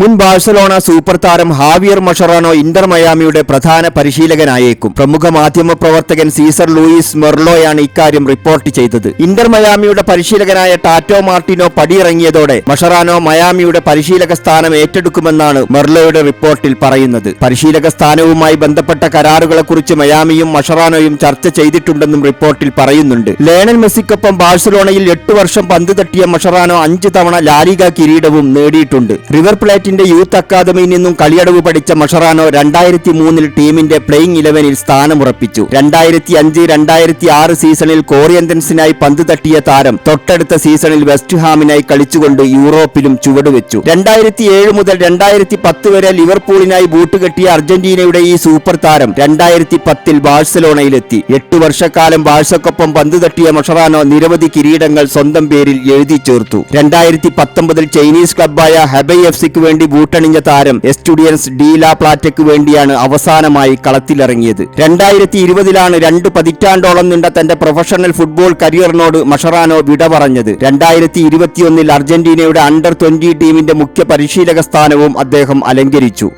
മുൻ Barcelona super താരം Javier Mascherano Inter മയാമിയുടെ പ്രധാന പരിശീലകനായേക്കും. പ്രമുഖ മാധ്യമ പ്രവർത്തകൻ സീസർ ലൂയിസ് മെർലോയാണ് ഇക്കാര്യം റിപ്പോർട്ട് ചെയ്തത്. ഇന്റർ മയാമിയുടെ പരിശീലകനായ ടാറ്റോ മാർട്ടിനോ പടിയിറങ്ങിയതോടെ മഷറാനോ മയാമിയുടെ പരിശീലക സ്ഥാനം ഏറ്റെടുക്കുമെന്നാണ് മെർലോയുടെ റിപ്പോർട്ടിൽ പറയുന്നത്. പരിശീലക സ്ഥാനവുമായി ബന്ധപ്പെട്ട കരാറുകളെക്കുറിച്ച് മയാമിയും മഷറാനോയും ചർച്ച ചെയ്തിട്ടുണ്ടെന്നും റിപ്പോർട്ടിൽ പറയുന്നുണ്ട്. ലേണൽ മെസ്സിക്കൊപ്പം ബാഴ്സലോണയിൽ എട്ട് വർഷം പന്ത് തട്ടിയ മഷറാനോ അഞ്ച് തവണ ലാലിക കിരീടവും നേടിയിട്ടുണ്ട്. റിവർ പ്ലേറ്റിന്റെ യൂത്ത് അക്കാദമിയിൽ നിന്നും കളിയടവ് പഠിച്ച മഷറാനോ രണ്ടായിരത്തി മൂന്നിൽ ടീമിന്റെ പ്ലേയിങ് ഇലവനിൽ സ്ഥാനമുറപ്പിച്ചു. രണ്ടായിരത്തി അഞ്ച് രണ്ടായിരത്തി ആറ് സീസണിൽ കോറിയന്തൻസിനായി പന്ത് തട്ടിയ താരം തൊട്ടടുത്ത സീസണിൽ വെസ്റ്റ് ഹാമിനായി കളിച്ചുകൊണ്ട് യൂറോപ്പിലും ചുവടുവെച്ചു. രണ്ടായിരത്തി ഏഴ് മുതൽ രണ്ടായിരത്തി പത്ത് വരെ ലിവർപൂളിനായി ബൂട്ട് കെട്ടിയ അർജന്റീനയുടെ ഈ സൂപ്പർ താരം രണ്ടായിരത്തി പത്തിൽ ബാഴ്സലോണയിലെത്തി. എട്ട് വർഷക്കാലം ബാഴ്സക്കൊപ്പം പന്ത് തട്ടിയ മഷറാനോ നിരവധി കിരീടങ്ങൾ സ്വന്തം പേരിൽ എഴുതി ചേർത്തു. രണ്ടായിരത്തി പത്തൊമ്പതിൽ ചൈനീസ് ക്ലബ്ബായ ഹെബൈ എഫ് സിക്ക് വേണ്ടി ബൂട്ടണിഞ്ഞ താരം എസ്റ്റുഡിയൻസ് ഡീല പ്ലാറ്റയ്ക്ക് വേണ്ടിയാണ് അവസാനമായി കളത്തിലിറങ്ങിയത്. രണ്ടായിരത്തി ഇരുപതിലാണ് രണ്ട് പതിറ്റാണ്ടോളം നീണ്ട തന്റെ പ്രൊഫഷണൽ ഫുട്ബോൾ കരിയറിനോട് മഷറാനോ വിട പറഞ്ഞത് രണ്ടായിരത്തി ഇരുപത്തിയൊന്നിൽ അർജന്റീനയുടെ അണ്ടർ ട്വന്റി ടീമിന്റെ മുഖ്യ പരിശീലക സ്ഥാനവും അദ്ദേഹം അലങ്കരിച്ചു.